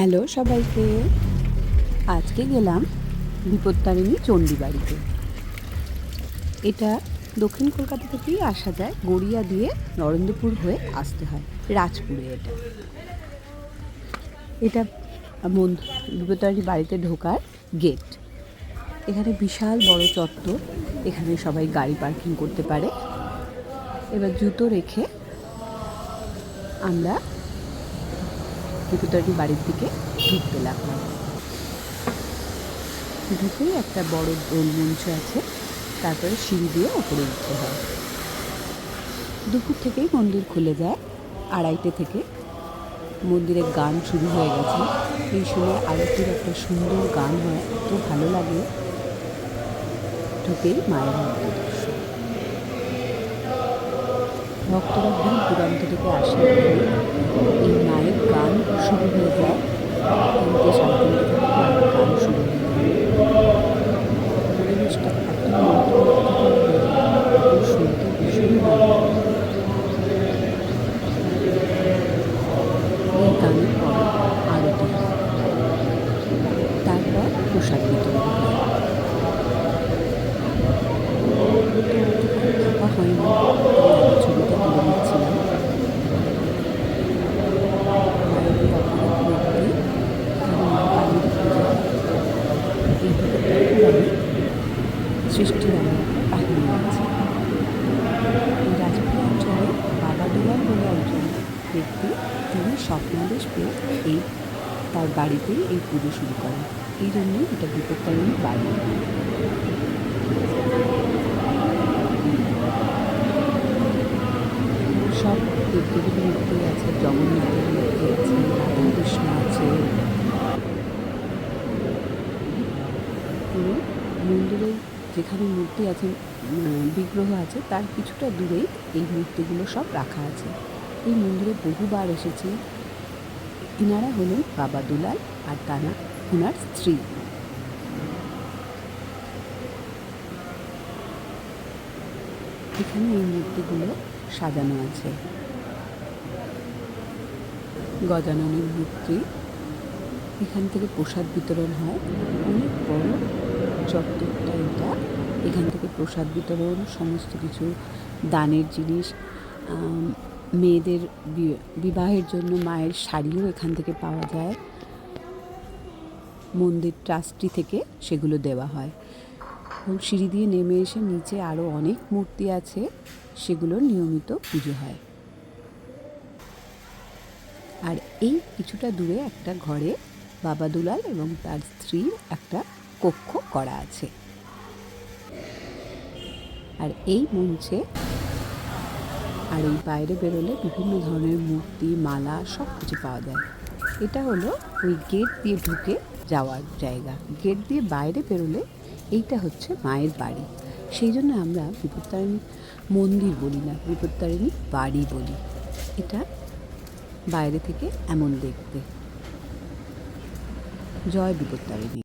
Hello সবাইকে। আজকে গেলাম বিপত্তারিণী চণ্ডী বাড়িতে এটা দক্ষিণ কলকাতা থেকেই আসা যায়, গড়িয়া দিয়ে নরেন্দ্রপুর হয়ে আসতে হয়, রাজপুরে এটা। এটা বিপত্তারিণী বাড়িতে ঢোকার গেট। এখানে বিশাল বড় চত্বর, এখানে সবাই গাড়ি পার্কিং করতে পারে। এবার জুতো রেখে আমরা বিপত্তারিণী বাড়ির দিকে ঢুকতে লাগলাম। ঢুকেই একটা বড় দোল মঞ্চ আছে, তারপরে সিঁড়ি দিয়ে ওপরে উঠতে হয়। দুপুর থেকেই মন্দির খুলে যায়, আড়াইটে থেকে। মন্দিরে গান শুরু হয়ে গেছে। এই সময় আরতির একটা সুন্দর গান হয় এত ভালো লাগে। ঢুকেই মায়ের মন্দির ভক্তরা দূর দূরান্ত থেকে আসে। এই মায়ের গান শুরু হয়ে যায়। গান শুরু তারপর হয় হয়নি তাই আমি ছবিটা তুলে নিচ্ছিলাম মায়ের অপরূপ মূর্তি এখানে মা কালীর পুজো হয়। এই পুজোটার সৃষ্টির আমার একটা কাহিনী আছে রাজপুর অঞ্চলে বাবা দুলাল বলে একজন ব্যক্তি তিনি স্বপ্নাদেশ পেয়ে এই, তার বাড়িতেই এই পুজো শুরু করেন। এই জন্যই এটা বিপত্তারিণী বাড়ি। সব দেবদেবীর মূর্তি আছে, জগন্নাথের মূর্তি আছে রাধা আছে। মন্দিরের যেখানে মূর্তি আছে বিগ্রহ আছে, তার কিছুটা দূরেই এই মূর্তিগুলো সব রাখা আছে। এই মন্দিরে বহুবার এসেছি। ইনারা হলেন বাবা দুলাল আর তানা ওনার স্ত্রী। এখানে এই মূর্তিগুলো সাজানো আছে। গজাননের মূর্তি। এখান থেকে প্রসাদ বিতরণ হয়। চত্বরটা এটা। এখান থেকে প্রসাদ বিতরণ, সমস্ত কিছু, দানের জিনিস মেয়েদের বিবাহের জন্য মায়ের শাড়িও এখান থেকে পাওয়া যায়। মন্দির ট্রাস্টি থেকে সেগুলো দেওয়া হয়। এবং সিঁড়ি দিয়ে নেমে এসে নিচে আরও অনেক মূর্তি আছে সেগুলোর নিয়মিত পুজো হয়। আর এই কিছুটা দূরে একটা ঘরে বাবা দুলাল এবং তার স্ত্রীর একটা কক্ষ করা আছে। আর এই মঞ্চে আর এই বাইরে বেরোলে বিভিন্ন ধরনের মূর্তি, মালা সব কিছু পাওয়া যায়। এটা হলো ওই গেট দিয়ে ঢুকে যাওয়ার জায়গা। গেট দিয়ে বাইরে বেরোলে এইটা হচ্ছে মায়ের বাড়ি। সেই জন্য আমরা বিপত্তারিণী মন্দির বলি না, বিপত্তারিণী বাড়ি বলি। এটা বাইরে থেকে এমন দেখতে। জয় বিপত্তারিণী।